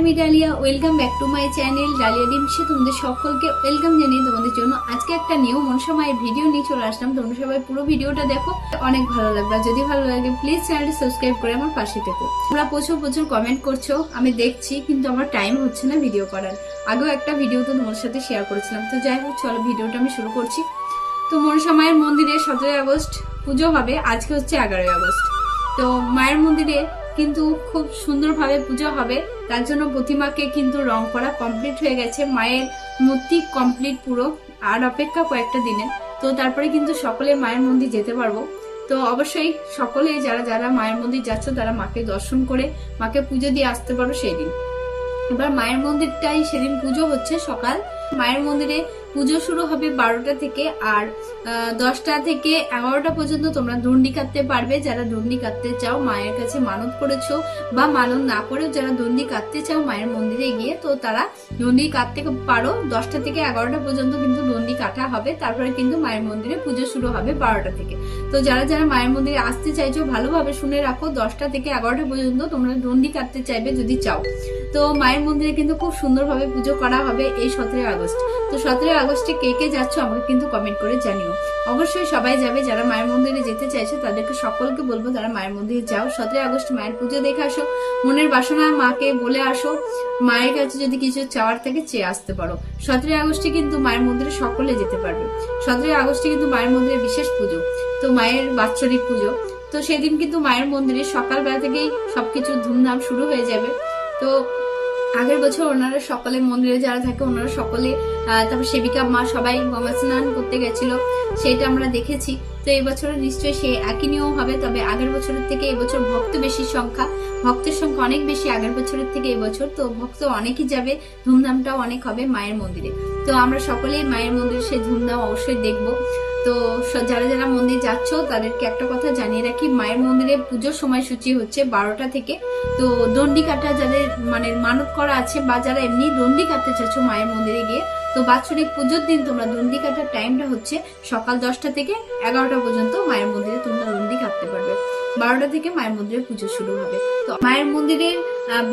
আমি Dalia, welcome back to my channel Dalia ডিমসে তোমাদের সকলকে ওয়েলকাম জানিয়ে তোমাদের জন্য আজকে একটা নিউ মনসা মায়ের ভিডিও নিয়ে চলে আসলাম। তোমরা সবাই পুরো ভিডিওটা দেখো, অনেক ভালো লাগবে। যদি ভালো লাগে প্লিজ চ্যানেলটি সাবস্ক্রাইব করে আমার পাশে থেকো। তোমরা প্রচুর প্রচুর কমেন্ট করছ, আমি দেখছি, কিন্তু আমার টাইম হচ্ছে না ভিডিও করার। আগেও একটা ভিডিও তো তোমার সাথে শেয়ার করেছিলাম। তো যাই হোক, চলো ভিডিওটা আমি শুরু করছি। তো মনসা মায়ের মন্দিরে সতেরোই আগস্ট পুজো হবে। আজকে হচ্ছে এগারোই আগস্ট। তো মায়ের মন্দিরে কিন্তু খুব সুন্দরভাবে পুজো হবে। তার জন্য প্রতিমাকে কিন্তু রং করা কমপ্লিট হয়ে গেছে। মায়ের মূর্তি কমপ্লিট পুরো। আর অপেক্ষা কয়েকটা দিনে। তো তারপরে কিন্তু সকলে মায়ের মন্দির যেতে পারব। তো অবশ্যই সকলে যারা যারা মায়ের মন্দির যাচ্ছ, তারা মাকে দর্শন করে, মাকে পুজো দিয়ে আসতে পারো সেই দিন এবার মায়ের মন্দিরটাই সেদিন পুজো হচ্ছে সকাল। মায়ের মন্দিরে পুজো শুরু হবে বারোটা থেকে। আর দশটা থেকে এগারোটা পর্যন্ত তোমরা দণ্ডি কাটতে পারবে। যারা দণ্ডি কাটতে চাও, মায়ের কাছে মানত করেছ বা মানত না করেও যারা দণ্ডি কাটতে চাও মায়ের মন্দিরে গিয়ে, তো তারা দণ্ডি কাটতে পারো। দশটা থেকে এগারোটা পর্যন্ত কিন্তু দণ্ডি কাটা হবে। তারপরে কিন্তু মায়ের মন্দিরে পুজো শুরু হবে বারোটা থেকে। তো যারা যারা মায়ের মন্দিরে আসতে চাইছো, ভালোভাবে শুনে রাখো, দশটা থেকে এগারোটা পর্যন্ত তোমরা দণ্ডি কাটতে চাইবে যদি চাও। তো মায়ের মন্দিরে কিন্তু খুব সুন্দরভাবে পুজো করা হবে এই সতেরোই আগস্ট। তো সতেরোই আগস্টে কে কে যাচ্ছ আমাকে কিন্তু কমেন্ট করে জানিও। অবশ্যই সবাই যাবে, যারা মায়ের মন্দিরে যেতে চাইছো তাদেরকে সকলকে বলব তারা মায়ের মন্দিরে যাও। সতেরোই আগস্ট মায়ের পুজো দেখে আসো, মনের বাসনা মাকে বলে আসো। মায়ের কাছে যদি কিছু চাওয়ার থাকে চেয়ে আসতে পারো। সতেরোই আগস্টে কিন্তু মায়ের মন্দিরে সকলে যেতে পারবে। সতেরোই আগস্টে কিন্তু মায়ের মন্দিরে বিশেষ পুজো, তো মায়ের বাৎসরিক পুজো। তো সেদিন কিন্তু মায়ের মন্দিরে সকালবেলা থেকেই সবকিছু ধুমধাম শুরু হয়ে যাবে। তো আগের বছর ওনারা সকলে মন্দিরে যারা থাকে, ওনারা সকলে তারপর সেবিকা মা সবাই গঙ্গা স্নান করতে গেছিল, সেটা আমরা দেখেছি। তো এই নিশ্চয়ই সে একই নিয়ম হবে, তবে আগের বছরের থেকে এবছর ভক্ত বেশি সংখ্যা। ভক্তের সংখ্যা অনেক বেশি আগের বছরের থেকে এবছর তো ভক্ত অনেকই যাবে, ধুমধামটাও অনেক হবে মায়ের মন্দিরে। তো আমরা সকলেই মায়ের মন্দিরে সেই ধুমধাম অবশ্যই দেখব। তো যারা যারা মন্দির যাচ্ছ, তাদেরকে একটা কথা জানিয়ে রাখি, মায়ের মন্দিরে পুজোর সময়সূচি হচ্ছে বারোটা থেকে। তো দণ্ডি কাটা যাদের মানে মানত করা আছে বা যারা এমনি দণ্ডি কাটতে চাচ্ছ মায়ের মন্দিরে গিয়ে, তো বাৎসরিক পুজোর দিন তোমরা দণ্ডি কাটার টাইমটা হচ্ছে সকাল দশটা থেকে এগারোটা পর্যন্ত মায়ের মন্দিরে তোমরা দণ্ডি কাটতে পারবে। বারোটা থেকে মায়ের মন্দিরে পুজো শুরু হবে। তো মায়ের মন্দিরে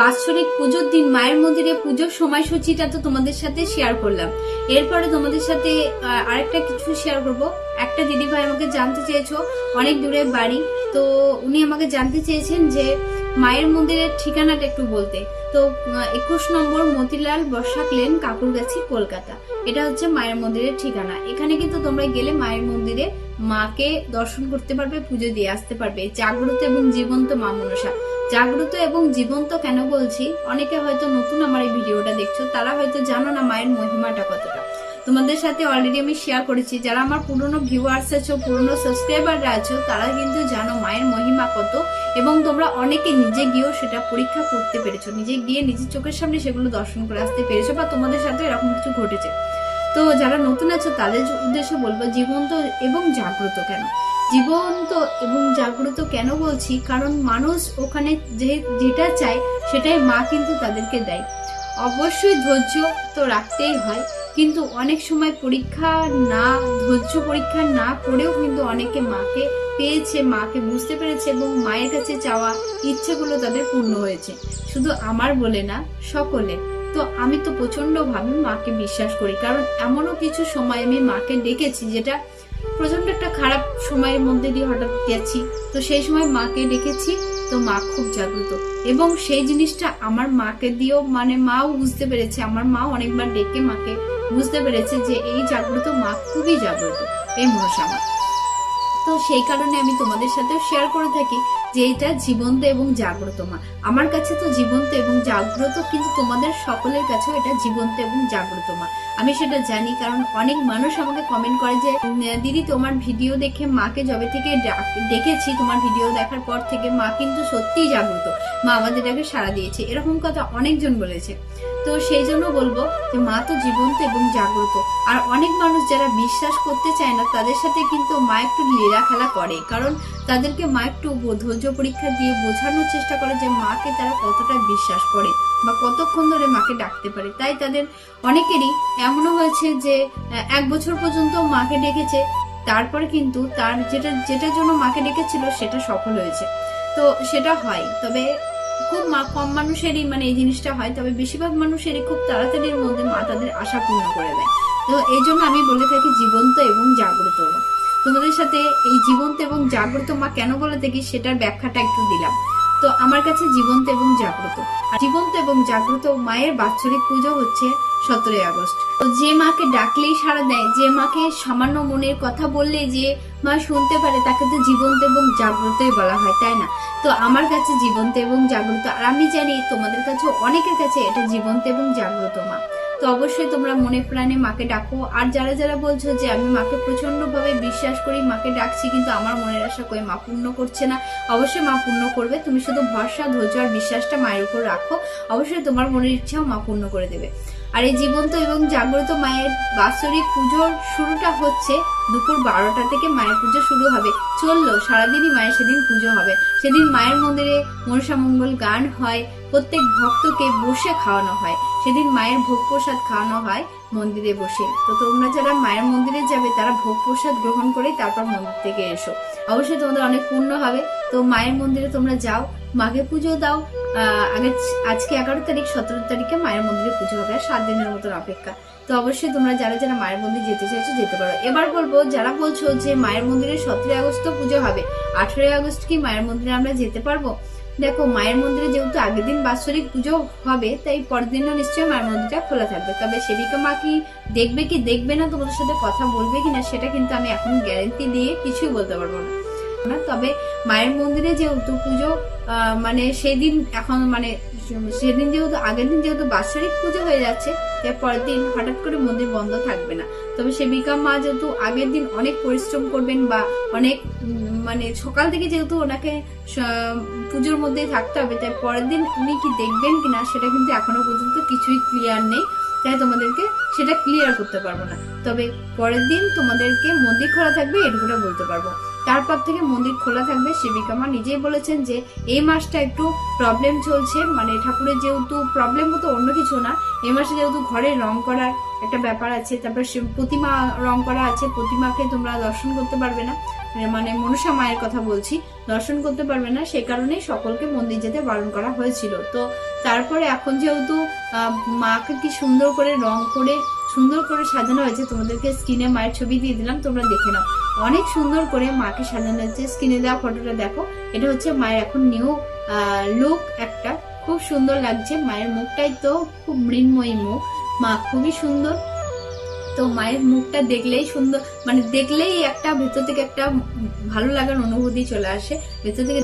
বাৎসরিক পুজোর দিন মায়ের মন্দিরে পুজোর সময়সূচিটা তো তোমাদের সাথে শেয়ার করলাম। এরপরে তোমাদের সাথে আরেকটা কিছু শেয়ার করব। একটা দিদি ভাই আমাকে জানতে চেয়েছো, অনেক দূরে বাড়ি। তো উনি আমাকে জানতে চেয়েছেন যে মায়ের মন্দিরের ঠিকানাটা একটু বলতে। তো একুশ নম্বর মতিলাল বসাক লেন, কাকুরগাছি, কলকাতা। এটা হচ্ছে মায়ের মন্দিরের ঠিকানা। এখানে কিন্তু তোমরা গেলে মায়ের মন্দিরে মাকে দর্শন করতে পারবে, পুজো দিয়ে আসতে পারবে। জাগ্রত এবং জীবন্ত মা মনসা। জাগ্রত এবং জীবন্ত কেন বলছি? অনেকে হয়তো নতুন আমার এই ভিডিওটা দেখছ, তারা হয়তো জানো না মায়ের মহিমাটা কতটা। তোমাদের সাথে অলরেডি আমি শেয়ার করেছি। যারা আমার পুরনো ভিউয়ার্স আছো, পুরনো সাবস্ক্রাইবাররা আছো, তারা কিন্তু জানো মায়ের মহিমা কত এবং তোমরা অনেকে নিজে গিয়েও সেটা পরীক্ষা করতে পেরেছ। নিজে গিয়ে নিজের চোখের সামনে সেগুলো দর্শন করে আসতে পেরেছ বা তোমাদের সাথে এরকম কিছু ঘটেছে। তো যারা নতুন আছো, তাদের উদ্দেশ্যে বলব, জীবন্ত এবং জাগ্রত কেন? জীবন্ত এবং জাগ্রত কেন বলছি? কারণ মানুষ ওখানে যে যেটা চায়, সেটাই মা কিন্তু তাদেরকে দেয়। অবশ্যই ধৈর্য তো রাখতেই হয়। কিন্তু অনেক সময় পরীক্ষা না, ধৈর্য পরীক্ষা না করেও কিন্তু অনেকে মাকে পেয়েছে, মাকে বুঝতে পেরেছে এবং মায়ের কাছে চাওয়া ইচ্ছেগুলো তাদের পূর্ণ হয়েছে। শুধু আমার বলে না সকলে তো আমি তো প্রচণ্ড ভাবে মাকে বিশ্বাস করি, কারণ এমনও কিছু সময় আমি মাকে ডেকেছি যেটা প্রচণ্ড একটা খারাপ সময়ের মধ্যে দিয়ে হঠাৎ গেছি। তো সেই সময় মাকে ডেকেছি তো মা খুব জাগ্রত। এবং সেই জিনিসটা আমার মাকে দিয়েও মানে মাও বুঝতে পেরেছে, আমার মা অনেকবার ডেকে মাকে বুঝতে পেরেছে যে এই জাগ্রত মা খুবই জাগ্রত, এই মনসা তো সেই কারণে আমি তোমাদের সাথেও শেয়ার করে থাকি। যে এটা জীবন্ত এবং জাগ্রত মা। আমার কাছে তো জীবন্ত এবং জাগ্রত, কিন্তু তোমাদের সকলের কাছেও এটা জীবন্ত এবং জাগ্রত মা। আমি সেটা জানি, কারণ অনেক মানুষ আমাকে কমেন্ট করে যে দিদি, তোমার ভিডিও দেখে মাকে জবে থেকে দেখেছি তোমার ভিডিও দেখার পর থেকে মা কিন্তু সত্যিই জাগ্রত। মা আমাদের সাড়া দিয়েছে। এরকম কথা অনেকজন বলেছে। তো সেই জন্য বলব যে মা তো জীবন্ত এবং জাগ্রত। আর অনেক মানুষ যারা বিশ্বাস করতে চায় না, তাদের সাথে কিন্তু মা একটু লীলা খেলা করে। কারণ তাদেরকে মা একটু ধৈর্য পরীক্ষা দিয়ে বোঝানোর চেষ্টা করে যে মাকে তারা কতটা বিশ্বাস করে বা কতক্ষণ ধরে মাকে ডাকতে পারে। তাই তাদের অনেকেরই এমনও হয়েছে যে এক বছর পর্যন্ত মাকে ডেকেছে, তারপরে কিন্তু তার যেটা, যেটার জন্য মাকে ডেকেছিল সেটা সফল হয়েছে। তো সেটা হয়। তবে খুব মা- কম মানুষেরই মানে এই জিনিসটা হয়, তবে বেশিরভাগ মানুষেরই খুব তাড়াতাড়ির মধ্যে মা তাদের আশা পূর্ণ করে দেয়। তো এই জন্য আমি বলে থাকি জীবন্ত এবং জাগ্রত। তোমাদের সাথে এই জীবন্ত এবং জাগ্রত মা কেন বলে থাকি সেটার ব্যাখ্যাটা একটু দিলাম। তো আমার কাছে জীবন্ত এবং জাগ্রত। জীবন্ত এবং জাগ্রত মায়ের বাৎসরিক পুজো হচ্ছে সতেরোই আগস্ট। তো যে মাকে ডাকলেই সাড়া দেয়, যে মাকে সামান্য মনের কথা বললে যে মা শুনতে পারে, তাকে তো জীবন্ত এবং জাগ্রতই বলা হয়, তাই না? তো আমার কাছে জীবন্ত এবং জাগ্রত, আর আমি জানি তোমাদের কাছে অনেকের কাছে এটা জীবন্ত এবং জাগ্রত মা। তো অবশ্যই তোমরা মনে প্রাণে মাকে ডাকো। আর যারা যারা বলছো যে আমি মাকে প্রচণ্ড ভাবে বিশ্বাস করি, মাকে ডাকছি, কিন্তু আমার মনের আশা কই মা পূর্ণ করছে না, অবশ্যই মা পূর্ণ করবে। তুমি শুধু ভরসা, ধৈর্য আর বিশ্বাসটা মায়ের উপর রাখো। অবশ্যই তোমার মনের ইচ্ছাও মা পূর্ণ করে দেবে। আর এই জীবন্ত এবং জাগ্রত মায়ের বাৎসরিক পুজোর শুরুটা হচ্ছে দুপুর বারোটা থেকে মায়ের পুজো শুরু হবে। চলল সারাদিনই মায়ের সেদিন পুজো হবে। সেদিন মায়ের মন্দিরে মনসা মঙ্গল গান হয় প্রত্যেক ভক্তকে বসে খাওয়ানো হয়। সেদিন মায়ের ভোগ প্রসাদ খাওয়ানো হয় মন্দিরে বসে। তো তোমরা যারা মায়ের মন্দিরে যাবে, তারা ভোগ প্রসাদ গ্রহণ করে তারপর মন্দির থেকে এসো। অবশ্যই তোমাদের অনেক পূর্ণ হবে। তো মায়ের মন্দিরে তোমরা যাও, মাকে পুজো দাও। আগে আজকে এগারো তারিখ, সতেরো তারিখে মায়ের মন্দিরে পুজো হবে, আর সাত দিনের মতন অপেক্ষা। তো অবশ্যই তোমরা যারা যারা মায়ের মন্দির যেতে চাইছো, যেতে পারো। এবার বলব, যারা বলছো যে মায়ের মন্দিরে সতেরোই আগস্ট তো পুজো হবে, আঠেরোই আগস্ট কি মায়ের মন্দিরে আমরা যেতে পারব? দেখো, মায়ের মন্দিরে যেহেতু আগের দিন বাৎসরিক পুজো হবে, তাই পরের দিনও নিশ্চয়ই মায়ের মন্দিরটা খোলা থাকবে। তবে সেবিকা মা কি দেখবে কি দেখবে না, তোমাদের সাথে কথা বলবে কি না সেটা কিন্তু আমি এখন গ্যারেন্টি দিয়ে কিছুই বলতে পারব না। তবে মায়ের মন্দিরে যেহেতু পুজো মানে সেদিন এখন মানে সেদিন যেহেতু, আগের দিন যেহেতু বাৎসরিক পুজো হয়ে যাচ্ছে তাই পরের দিন হঠাৎ করে মন্দির বন্ধ থাকবে না। তবে সেবিকা মা যেহেতু আগের দিন অনেক পরিশ্রম করবেন বা অনেক মানে সকাল থেকে যেহেতু ওনাকে পুজোর মধ্যেই থাকতে হবে, তাই পরের দিন উনি কি দেখবেন কিনা সেটা কিন্তু এখনও পর্যন্ত কিছুই ক্লিয়ার নেই। তাই তোমাদেরকে সেটা ক্লিয়ার করতে পারব না। তবে পরের দিন তোমাদেরকে মন্দির খোলা থাকবে, এটুকুটা বলতে পারব। তারপর থেকে মন্দির খোলা থাকবে। সেবিকা মা নিজেই বলেছেন যে, এই মাসটা একটু প্রবলেম চলছে। মানে ঠাকুরের যেহেতু প্রবলেম হতো, অন্য কিছু না। এই মাসে যেহেতু ঘরে রং করার একটা ব্যাপার আছে, তারপর প্রতিমা রং করা আছে, প্রতিমাকে তোমরা দর্শন করতে পারবে না। মানে মনসা মায়ের কথা বলছি, দর্শন করতে পারবে না। সে কারণেই সকলকে মন্দির যেতে বারণ করা হয়েছিল। তো তারপরে এখন যেহেতু মাকে কি সুন্দর করে রং করে সুন্দর করে সাজানো হয়েছে। তোমাদেরকে স্ক্রিনে মায়ের ছবি দিয়ে দিলাম, তোমরা দেখে নাও। অনেক সুন্দর করে মাকে সাজানো হয়েছে। স্ক্রিনে দেওয়া ফটোটা দেখো। এটা হচ্ছে মায়ের এখন নিউ লুক একটা। খুব সুন্দর লাগছে মায়ের মুখটাই তো খুব মৃন্ময়ী মুখ। মা, খুবই সুন্দর। তো মায়ের মুখটা দেখলেই সুন্দর মানে দেখলেই একটা ভেতর থেকে একটা ভালো লাগার অনুভূতি চলে আসে। ভেতর থেকে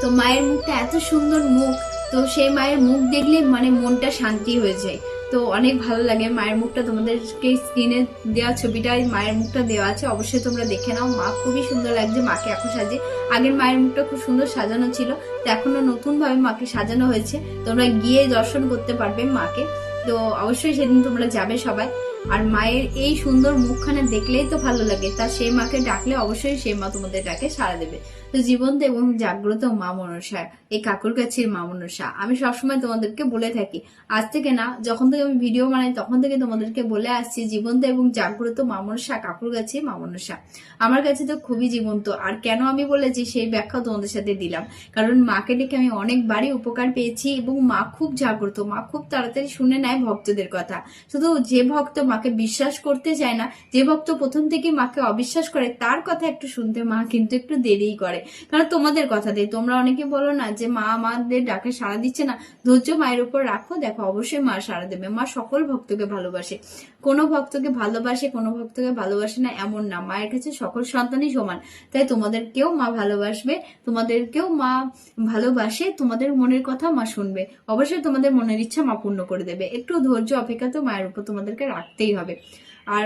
তো মায়ের মুখটা এত সুন্দর মুখ। তো সেই মায়ের মুখ দেখলে মানে মনটা শান্তি হয়ে যায়। তো অনেক ভালো লাগে। মায়ের মুখটা তোমাদেরকে স্ক্রিনে দেওয়া ছবিটায় মায়ের মুখটা দেওয়া আছে, অবশ্যই তোমরা দেখে নাও। মা খুবই সুন্দর লাগছে মাকে এখন সাজে আগের মায়ের মুখটা খুব সুন্দর সাজানো ছিল, তো এখনও নতুনভাবে মাকে সাজানো হয়েছে। তোমরা গিয়ে দর্শন করতে পারবে মাকে। তো অবশ্যই সেদিন তোমরা যাবে সবাই। আর মায়ের এই সুন্দর মুখখানা দেখলেই তো ভালো লাগে। তা সেই মাকে ডাকলে অবশ্যই সেই মা তোমাদের ডাকে সাড়া দেবে। তো জীবন্ত এবং জাগ্রত মা মনসা, এই কাকুর কাছের মা মনসা। আমি সবসময় তোমাদেরকে বলে থাকি, আজ থেকে না, যখন থেকে আমি ভিডিও বানাই, তখন থেকে তোমাদেরকে বলে আসছি, জীবন্ত এবং জাগ্রত মা মনসা, কাকুর কাছে মা মনসা। আমার কাছে তো খুবই জীবন্ত, আর কেন আমি বলেছি সেই ব্যাখ্যা তোমাদের সাথে দিলাম। কারণ মাকে ডেকে আমি অনেকবারই উপকার পেয়েছি এবং মা খুব জাগ্রত, মা খুব তাড়াতাড়ি শুনে নেয় ভক্তদের কথা। শুধু যে ভক্ত মাকে বিশ্বাস করতে চায় না, যে ভক্ত প্রথম থেকে মাকে অবিশ্বাস করে, তার কথা একটু শুনতে মা কিন্তু একটু দেরিই করে। কারণ তোমাদের কথা দেয় তোমরা অনেকে বলো না যে মা আমাদের ডাকে সাড়া দিচ্ছে না, ধৈর্য মায়ের উপর রাখো, দেখো অবশ্যই মা সাড়া দেবে। মা সকল ভক্তকে ভালোবাসে। কোনো ভক্তকে ভালোবাসে, কোনো ভক্তকে ভালোবাসে না, এমন না। মায়ের কাছে সকল সন্তানই সমান। তাই তোমাদেরকেও মা ভালোবাসবে, তোমাদেরকেও মা ভালোবাসে, তোমাদের মনের কথা মা শুনবে। অবশ্যই তোমাদের মনের ইচ্ছা মা পূর্ণ করে দেবে। একটু ধৈর্য অপেক্ষা তো মায়ের উপর তোমাদেরকে রাখতেই হবে। আর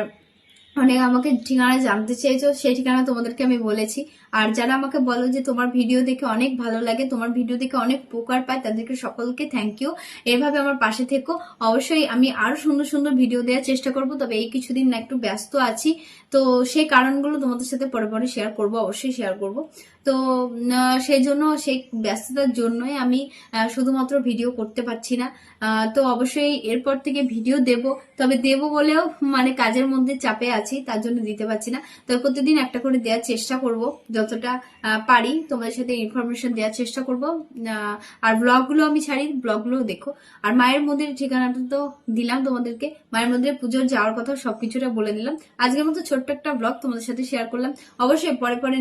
অনেক আমাকে ঠিকানা জানতে চেয়েছো, সেই ঠিকানা তোমাদেরকে আমি বলেছি। আর যারা আমাকে বলো যে তোমার ভিডিও দেখে অনেক ভালো লাগে, তোমার ভিডিও দেখে অনেক উপকার পায়, তাদেরকে সকলকে থ্যাংক ইউ এভাবে আমার পাশে থেকো। অবশ্যই আমি আরও সুন্দর সুন্দর ভিডিও দেওয়ার চেষ্টা করব, তবে এই কিছুদিন না একটু ব্যস্ত আছি। তো সেই কারণগুলো তোমাদের সাথে পরে পরে শেয়ার করব, অবশ্যই শেয়ার করব। তো সেই জন্য সেই ব্যস্ততার জন্যই আমি শুধুমাত্র ভিডিও করতে পারছি না। তো অবশ্যই এরপর থেকে ভিডিও দেব। তবে দেব বলেও মানে কাজের মধ্যে চাপে আছি, তার জন্য দিতে পারছি না। তবে প্রতিদিন একটা করে দেওয়ার চেষ্টা করব, যতটা পারি। তোমাদের সাথে ইনফরমেশন দেওয়ার চেষ্টা করব। আর ব্লগগুলো আমি ছাড়ি ব্লগগুলো দেখো। আর মায়ের মন্দিরের ঠিকানাটা তো দিলাম তোমাদেরকে। মায়ের মন্দিরে পুজোর যাওয়ার কথা সবকিছুটা বলে দিলাম। আজকের মতো ছোট্ট একটা ব্লগ তোমাদের সাথে শেয়ার করলাম। অবশ্যই পরে পরে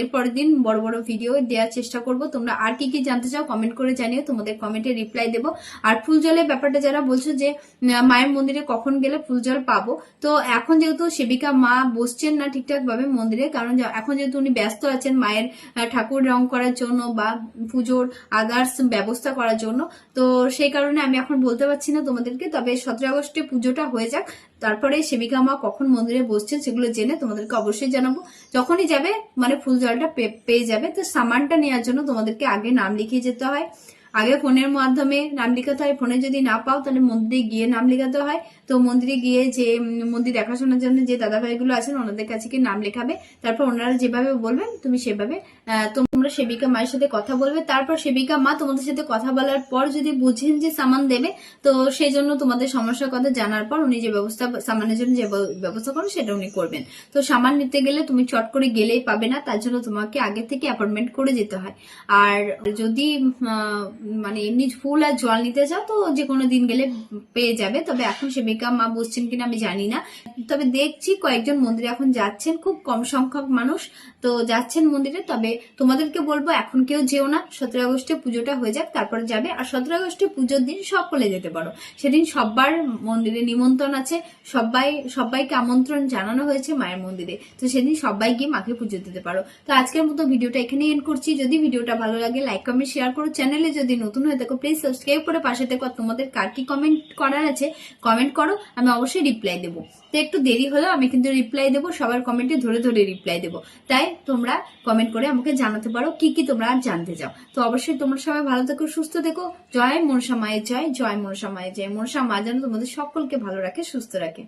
এর পরের দিন বড় বড় ভিডিও দেওয়ার চেষ্টা করব। তোমরা আর কি কি জানতে চাও কমেন্ট করে জানিও। তোমাদের কমেন্টে রিপ্লাই দেবো। আর ফুল জলের ব্যাপারটা যারা বলছো যে মায়ের মন্দিরে কখন গেলে ফুল জল পাবো? তো এখন যেহেতু সেবিকা মা বসছেন না ঠিকঠাক ভাবে মন্দিরে, কারণ এখন যেহেতু উনি ব্যস্ত আছেন মায়ের ঠাকুর রং করার জন্য বা পুজোর আদার্স ব্যবস্থা করার জন্য, তো সেই কারণে আমি এখন বলতে পারছি না তোমাদেরকে। তবে সতেরো আগস্টে পুজোটা হয়ে যাক। তারপরে সেবিকা মা কখন মন্দিরে বসছেন সেগুলো জেনে তোমাদেরকে অবশ্যই জানাব। যখনই যাবে মানে ফুল জলটা পেয়ে যাবে, তো সামানটা নেওয়ার জন্য তোমাদেরকে আগে নাম লিখিয়ে যেতে হয়। আগে ফোনের মাধ্যমে নাম লেখাতে হয়। ফোনে যদি না পাও, তাহলে মন্দিরে গিয়ে নাম লেখাতে হয়। তো মন্দিরে গিয়ে যে মন্দির দেখাশোনার জন্য যে দাদা ভাইগুলো আছেন, ওনাদের কাছে কি নাম লেখাবে। তারপর ওনারা যেভাবে বলবেন, তুমি সেভাবে তোমরা সেবিকা মায়ের সাথে কথা বলবে। তারপর সেবিকা মা তোমাদের সাথে কথা বলার পর যদি বুঝেন যে সামান দেবে, তো সেই জন্য তোমাদের সমস্যার কথা জানার পর উনি যে ব্যবস্থা, সামানের জন্য যে ব্যবস্থা করেন সেটা উনি করবেন। তো সামান নিতে গেলে তুমি চট করে গেলেই পাবে না, তার জন্য তোমাকে আগে থেকে অ্যাপয়েন্টমেন্ট করে যেতে হয়। আর যদি মানে এমনি ফুল আর জল নিতে চাও তো যে কোনো দিন গেলে পেয়ে যাবে। তবে এখন সে সেবিকা মা বসছেন কিনা আমি জানি না। তবে দেখছি কয়েকজন মন্দিরে এখন যাচ্ছেন, খুব কম সংখ্যক মানুষ তো যাচ্ছেন মন্দিরে। তবে তোমাদেরকে বলব, এখন কেউ যেও না সতেরো আগস্টে পুজোটা হয়ে যাক, তারপরে যাবে। আর সতেরো আগস্টে পুজোর দিন সকলে যেতে পারো। সেদিন সবার মন্দিরে নিমন্ত্রণ আছে। সবাই সবাইকে আমন্ত্রণ জানানো হয়েছে মায়ের মন্দিরে। তো সেদিন সবাই গিয়ে মাকে পুজো দিতে পারো। তো আজকের মতো ভিডিওটা এখানে এন্ড করছি। যদি ভিডিওটা ভালো লাগে লাইক কমেন্ট শেয়ার করো। চ্যানেলে যদি নতুন হয়ে থাকো প্লিজ সাবস্ক্রাইব করে পাশে থেকো। আর তোমাদের কার কি কমেন্ট করার আছে কমেন্ট করো, আমি অবশ্যই রিপ্লাই দেবো। তো একটু দেরি হলেও আমি কিন্তু রিপ্লাই দেবো, সবার কমেন্টে ধরে ধরে রিপ্লাই দেবো। তাই তোমরা কমেন্ট করে আমাকে জানাতে পারো, কি কি তোমরা আর জানতে চাও। তো অবশ্যই তোমরা সবাই ভালো থেকো, সুস্থ থেকো। জয় মনসা মায়ের জয় জয় মনসা মায়ের জয়। মনসা মা যেন তোমাদের সকলকে ভালো রাখে, সুস্থ রাখে।